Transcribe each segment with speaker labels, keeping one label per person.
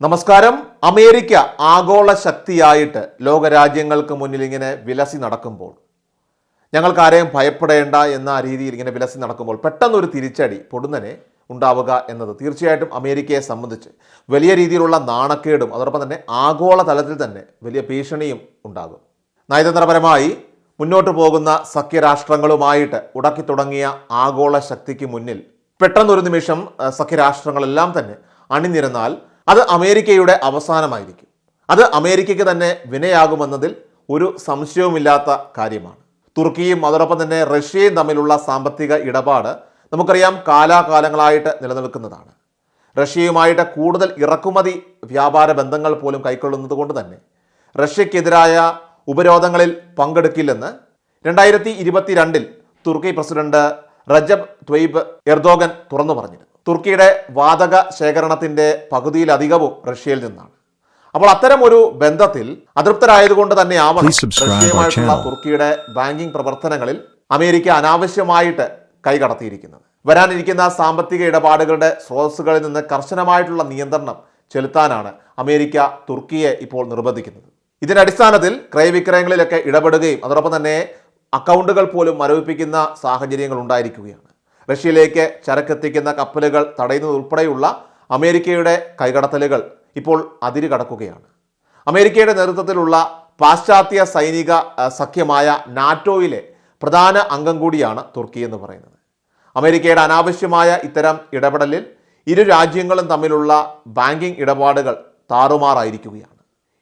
Speaker 1: നമസ്കാരം. അമേരിക്ക ആഗോള ശക്തിയായിട്ട് ലോകരാജ്യങ്ങൾക്ക് മുന്നിൽ ഇങ്ങനെ വിലസി നടക്കുമ്പോൾ ഞങ്ങൾക്ക് ആരെയും ഭയപ്പെടേണ്ട എന്ന രീതിയിൽ ഇങ്ങനെ വിലസി നടക്കുമ്പോൾ പെട്ടെന്നൊരു തിരിച്ചടി പൊടുന്നനെ ഉണ്ടാവുക എന്നത് തീർച്ചയായിട്ടും അമേരിക്കയെ സംബന്ധിച്ച് വലിയ രീതിയിലുള്ള നാണക്കേടും അതോടൊപ്പം തന്നെ ആഗോള തലത്തിൽ തന്നെ വലിയ ഭീഷണിയും ഉണ്ടാകും. നയതന്ത്രപരമായി മുന്നോട്ട് പോകുന്ന സഖ്യരാഷ്ട്രങ്ങളുമായിട്ട് ഉടക്കി തുടങ്ങിയ ആഗോള ശക്തിക്ക് മുന്നിൽ പെട്ടെന്നൊരു നിമിഷം സഖ്യരാഷ്ട്രങ്ങളെല്ലാം തന്നെ അണിനിരന്നാൽ അത് അമേരിക്കയുടെ അവസാനമായിരിക്കും. അത് അമേരിക്കയ്ക്ക് തന്നെ വിനയാകുമെന്നതിൽ ഒരു സംശയവുമില്ലാത്ത കാര്യമാണ്. തുർക്കിയും അതോടൊപ്പം തന്നെ റഷ്യയും തമ്മിലുള്ള സാമ്പത്തിക ഇടപാട് നമുക്കറിയാം കാലാകാലങ്ങളായിട്ട് നിലനിൽക്കുന്നതാണ്. റഷ്യയുമായിട്ട് കൂടുതൽ ഇറക്കുമതി വ്യാപാര ബന്ധങ്ങൾ പോലും കൈക്കൊള്ളുന്നത് കൊണ്ട് തന്നെ റഷ്യക്കെതിരായ ഉപരോധങ്ങളിൽ പങ്കെടുക്കില്ലെന്ന് രണ്ടായിരത്തി ഇരുപത്തിരണ്ടിൽ തുർക്കി പ്രസിഡന്റ് റജബ് ത്വയ്ബ് എർദോഗൻ തുറന്നു പറഞ്ഞിരുന്നു. തുർക്കിയുടെ വാതക ശേഖരണത്തിന്റെ പകുതിയിലധികവും റഷ്യയിൽ നിന്നാണ്. അപ്പോൾ അത്തരം ഒരു ബന്ധത്തിൽ അതൃപ്തരായതുകൊണ്ട് തന്നെ ആവണം
Speaker 2: Please
Speaker 1: റഷ്യയുമായിട്ടുള്ള തുർക്കിയുടെ ബാങ്കിംഗ് പ്രവർത്തനങ്ങളിൽ അമേരിക്ക അനാവശ്യമായിട്ട് കൈകടത്തിയിരിക്കുന്നത്. വരാനിരിക്കുന്ന സാമ്പത്തിക ഇടപാടുകളുടെ സ്രോതസ്സുകളിൽ നിന്ന് കർശനമായിട്ടുള്ള നിയന്ത്രണം ചെലുത്താനാണ് അമേരിക്ക തുർക്കിയെ ഇപ്പോൾ നിർബന്ധിക്കുന്നത്. ഇതിന്റെ അടിസ്ഥാനത്തിൽ ക്രയവിക്രയങ്ങളിലൊക്കെ ഇടപെടുകയും അതോടൊപ്പം തന്നെ അക്കൗണ്ടുകൾ പോലും മരവിപ്പിക്കുന്ന സാഹചര്യങ്ങൾ ഉണ്ടായിരിക്കുകയാണ്. റഷ്യയിലേക്ക് ചരക്കെത്തിക്കുന്ന കപ്പലുകൾ തടയുന്നതുൾപ്പെടെയുള്ള അമേരിക്കയുടെ കൈകടത്തലുകൾ ഇപ്പോൾ അതിര് കടക്കുകയാണ് അമേരിക്കയുടെ നേതൃത്വത്തിലുള്ള പാശ്ചാത്യ സൈനിക സഖ്യമായ നാറ്റോയിലെ പ്രധാന അംഗം കൂടിയാണ് തുർക്കി എന്ന് പറയുന്നത്. അമേരിക്കയുടെ അനാവശ്യമായ ഇത്തരം ഇടപെടലിൽ ഇരു രാജ്യങ്ങളും തമ്മിലുള്ള ബാങ്കിംഗ് ഇടപാടുകൾ താറുമാറായിരിക്കുകയാണ്.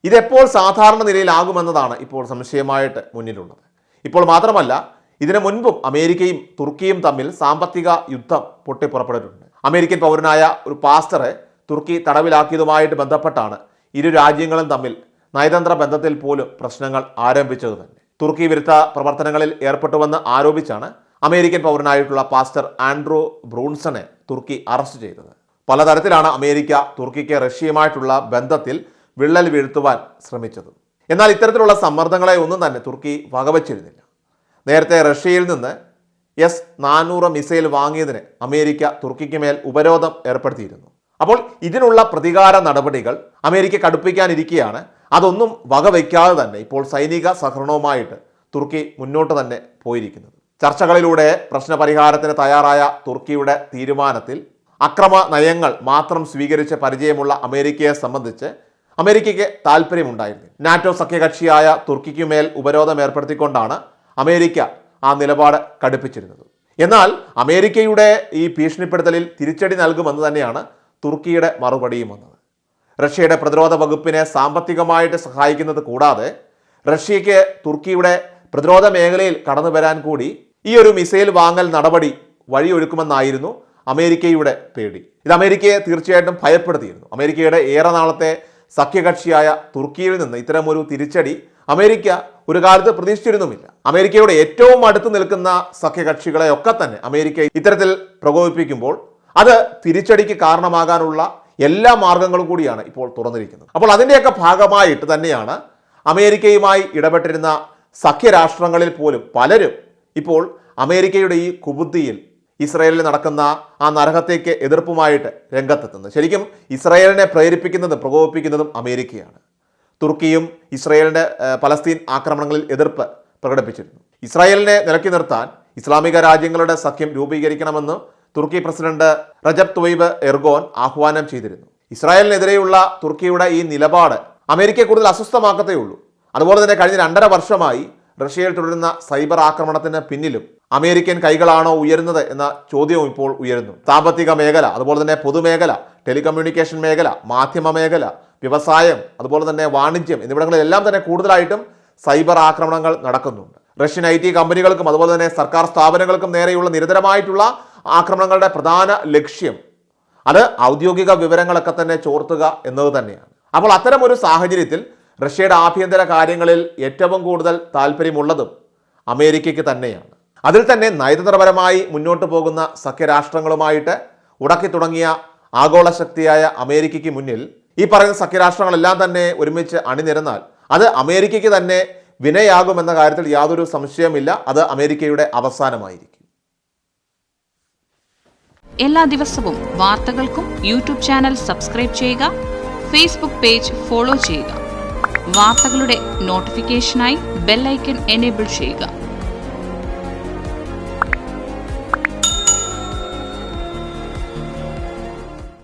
Speaker 1: ഇതെപ്പോൾ സാധാരണ നിലയിലാകുമെന്നതാണ് ഇപ്പോൾ സംശയമായിട്ട് മുന്നിലുള്ളത്. ഇപ്പോൾ മാത്രമല്ല ഇതിനു മുൻപും അമേരിക്കയും തുർക്കിയും തമ്മിൽ സാമ്പത്തിക യുദ്ധം പൊട്ടിപ്പുറപ്പെട്ടിട്ടുണ്ട്. അമേരിക്കൻ പൗരനായ ഒരു പാസ്റ്ററെ തുർക്കി തടവിലാക്കിയതുമായിട്ട് ബന്ധപ്പെട്ടാണ് ഇരു രാജ്യങ്ങളും തമ്മിൽ നയതന്ത്ര ബന്ധത്തിൽ പോലും പ്രശ്നങ്ങൾ ആരംഭിച്ചത് തന്നെ. തുർക്കി വിരുദ്ധ പ്രവർത്തനങ്ങളിൽ ഏർപ്പെട്ടുവെന്ന് ആരോപിച്ചാണ് അമേരിക്കൻ പൗരനായിട്ടുള്ള പാസ്റ്റർ ആൻഡ്രൂ ബ്രൂൺസണെ തുർക്കി അറസ്റ്റ് ചെയ്തത്. പലതരത്തിലാണ് അമേരിക്ക തുർക്കിക്ക് റഷ്യയുമായിട്ടുള്ള ബന്ധത്തിൽ വിള്ളൽ വീഴ്ത്തുവാൻ ശ്രമിച്ചത്. എന്നാൽ ഇത്തരത്തിലുള്ള സമ്മർദ്ദങ്ങളെ ഒന്നും തന്നെ തുർക്കി വകവച്ചിരുന്നില്ല. നേരത്തെ റഷ്യയിൽ നിന്ന് എസ് നാനൂറ് മിസൈൽ വാങ്ങിയതിന് അമേരിക്ക തുർക്കിക്ക് മേൽ ഉപരോധം ഏർപ്പെടുത്തിയിരുന്നു. അപ്പോൾ ഇതിനുള്ള പ്രതികാര നടപടികൾ അമേരിക്ക കടുപ്പിക്കാനിരിക്കുകയാണ് അതൊന്നും വകവയ്ക്കാതെ തന്നെ ഇപ്പോൾ സൈനിക സഹകരണവുമായിട്ട് തുർക്കി മുന്നോട്ട് തന്നെ പോയിരിക്കുന്നത്. ചർച്ചകളിലൂടെ പ്രശ്നപരിഹാരത്തിന് തയ്യാറായ തുർക്കിയുടെ തീരുമാനത്തിൽ അക്രമ നയങ്ങൾ മാത്രം സ്വീകരിച്ച പരിചയമുള്ള അമേരിക്കയെ സംബന്ധിച്ച് അമേരിക്കയ്ക്ക് താല്പര്യമുണ്ടായിരുന്നു നാറ്റോ സഖ്യകക്ഷിയായ തുർക്കിക്കുമേൽ ഉപരോധം ഏർപ്പെടുത്തിക്കൊണ്ടാണ് അമേരിക്ക ആ നിലപാട് കടുപ്പിച്ചിരുന്നത്. എന്നാൽ അമേരിക്കയുടെ ഈ ഭീഷണിപ്പെടുത്തലിൽ തിരിച്ചടി നൽകുമെന്ന് തന്നെയാണ് തുർക്കിയുടെ മറുപടിയും വന്നത്. റഷ്യയുടെ പ്രതിരോധ വകുപ്പിനെ സാമ്പത്തികമായിട്ട് സഹായിക്കുന്നത് കൂടാതെ റഷ്യയ്ക്ക് തുർക്കിയുടെ പ്രതിരോധ മേഖലയിൽ കടന്നു വരാൻ കൂടി ഈ ഒരു മിസൈൽ വാങ്ങൽ നടപടി വഴിയൊരുക്കുമെന്നായിരുന്നു അമേരിക്കയുടെ പേടി. ഇത് അമേരിക്കയെ തീർച്ചയായിട്ടും ഭയപ്പെടുത്തിയിരുന്നു. അമേരിക്കയുടെ ഏറെ നാളത്തെ സഖ്യകക്ഷിയായ തുർക്കിയിൽ നിന്ന് ഇത്തരമൊരു തിരിച്ചടി അമേരിക്ക ഒരു കാലത്ത് പ്രതീക്ഷിച്ചിരുന്നുമില്ല. അമേരിക്കയുടെ ഏറ്റവും അടുത്ത് നിൽക്കുന്ന സഖ്യകക്ഷികളെയൊക്കെ തന്നെ അമേരിക്ക ഇത്തരത്തിൽ പ്രകോപിപ്പിക്കുമ്പോൾ അത് തിരിച്ചടിക്ക് കാരണമാകാനുള്ള എല്ലാ മാർഗങ്ങളും കൂടിയാണ് ഇപ്പോൾ തുറന്നിരിക്കുന്നത്. അപ്പോൾ അതിന്റെയൊക്കെ ഭാഗമായിട്ട് തന്നെയാണ് അമേരിക്കയുമായി ഇടപെട്ടിരുന്ന സഖ്യരാഷ്ട്രങ്ങളിൽ പോലും പലരും ഇപ്പോൾ അമേരിക്കയുടെ ഈ കുബുദ്ധിയിൽ ഇസ്രയേലിൽ നടക്കുന്ന ആ നരകത്തേക്ക് എതിർപ്പുമായിട്ട് രംഗത്തെത്തുന്നത്. ശരിക്കും ഇസ്രയേലിനെ പ്രേരിപ്പിക്കുന്നതും പ്രകോപിപ്പിക്കുന്നതും അമേരിക്കയാണ്. തുർക്കിയും ഇസ്രയേലിന്റെ പലസ്തീൻ ആക്രമണങ്ങളിൽ എതിർപ്പ് പ്രകടിപ്പിച്ചിരുന്നു. ഇസ്രായേലിനെ നിലക്കി നിർത്താൻ ഇസ്ലാമിക രാജ്യങ്ങളുടെ സഖ്യം രൂപീകരിക്കണമെന്ന് തുർക്കി പ്രസിഡന്റ് റജബ് തൊയ്ബ് എർഗോൻ ആഹ്വാനം ചെയ്തിരുന്നു. ഇസ്രായേലിനെതിരെയുള്ള തുർക്കിയുടെ ഈ നിലപാട് അമേരിക്കയെ കൂടുതൽ അസ്വസ്ഥമാക്കത്തേ ഉള്ളൂ. അതുപോലെ തന്നെ കഴിഞ്ഞ രണ്ടര വർഷമായി റഷ്യയിൽ തുടരുന്ന സൈബർ ആക്രമണത്തിന് പിന്നിലും അമേരിക്കൻ കൈകളാണോ ഉയരുന്നത് എന്ന ചോദ്യവും ഇപ്പോൾ ഉയരുന്നു. സാമ്പത്തിക മേഖല അതുപോലെ തന്നെ പൊതുമേഖല ടെലികമ്മ്യൂണിക്കേഷൻ മേഖല മാധ്യമ മേഖല വ്യവസായം അതുപോലെ തന്നെ വാണിജ്യം എന്നിവിടങ്ങളിലെല്ലാം തന്നെ കൂടുതലായിട്ടും സൈബർ ആക്രമണങ്ങൾ നടക്കുന്നുണ്ട്. റഷ്യൻ ഐ ടി കമ്പനികൾക്കും അതുപോലെ തന്നെ സർക്കാർ സ്ഥാപനങ്ങൾക്കും നേരെയുള്ള നിരന്തരമായിട്ടുള്ള ആക്രമണങ്ങളുടെ പ്രധാന ലക്ഷ്യം അത് ഔദ്യോഗിക വിവരങ്ങളൊക്കെ തന്നെ ചോർത്തുക എന്നത് തന്നെയാണ്. അപ്പോൾ അത്തരം ഒരു സാഹചര്യത്തിൽ റഷ്യയുടെ ആഭ്യന്തര കാര്യങ്ങളിൽ ഏറ്റവും കൂടുതൽ താല്പര്യമുള്ളതും അമേരിക്കയ്ക്ക് തന്നെയാണ്. അതിൽ തന്നെ നയതന്ത്രപരമായി മുന്നോട്ട് പോകുന്ന സഖ്യരാഷ്ട്രങ്ങളുമായിട്ട് ഉടക്കി തുടങ്ങിയ ആഗോള ശക്തിയായ അമേരിക്കയ്ക്ക് മുന്നിൽ ഈ പറയുന്ന സഖ്യരാഷ്ട്രങ്ങളെല്ലാം തന്നെ ഒരുമിച്ച് അണിനിരന്നാൽ അത് അമേരിക്കയ്ക്ക് തന്നെ വിനയാകുമെന്ന കാര്യത്തിൽ യാതൊരു സംശയമില്ല അത് അമേരിക്കയുടെ അവസാനമായിരിക്കും.
Speaker 3: എല്ലാ ദിവസവും വാർത്തകൾക്കും യൂട്യൂബ് ചാനൽ സബ്സ്ക്രൈബ് ചെയ്യുക
Speaker 2: ഫേസ്ബുക്ക് പേജ് ഫോളോ ചെയ്യുക. വാർത്തകളുടെ നോട്ടിഫിക്കേഷനായി ബെല്ലൈക്കൺ എനേബിൾ ചെയ്യുക.